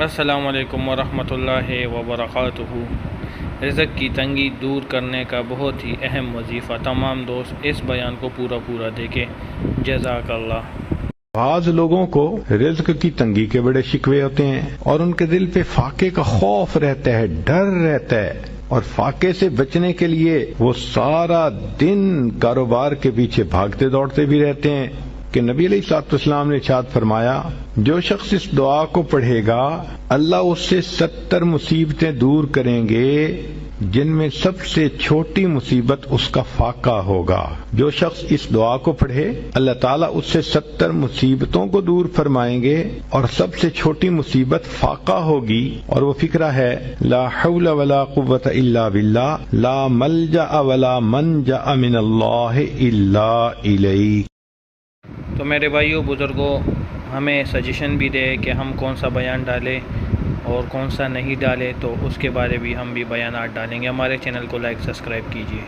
السلام علیکم ورحمۃ اللہ وبرکاتہ۔ رزق کی تنگی دور کرنے کا بہت ہی اہم وظیفہ۔ تمام دوست اس بیان کو پورا پورا دیکھیں۔ جزاک اللہ۔ بعض لوگوں کو رزق کی تنگی کے بڑے شکوے ہوتے ہیں اور ان کے دل پہ فاقے کا خوف رہتا ہے، ڈر رہتا ہے۔ اور فاقے سے بچنے کے لیے وہ سارا دن کاروبار کے پیچھے بھاگتے دوڑتے بھی رہتے ہیں۔ کہ نبی علیہ سات اسلام نے چاد فرمایا، جو شخص اس دعا کو پڑھے گا، اللہ اس سے ستر مصیبتیں دور کریں گے، جن میں سب سے چھوٹی مصیبت اس کا فاقہ ہوگا۔ جو شخص اس دعا کو پڑھے، اللہ تعالیٰ اس سے ستر مصیبتوں کو دور فرمائیں گے اور سب سے چھوٹی مصیبت فاقہ ہوگی۔ اور وہ فکرہ ہے، لا حول ولا قوت الا باللہ، لا ملجا ولا منجا من اللہ الا الیک تو میرے بھائیوں، بزرگوں، ہمیں سجیشن بھی دے کہ ہم کون سا بیان ڈالیں اور کون سا نہیں ڈالے تو اس کے بارے بھی ہم بھی بیانات ڈالیں گے۔ ہمارے چینل کو لائک سبسکرائب کیجیے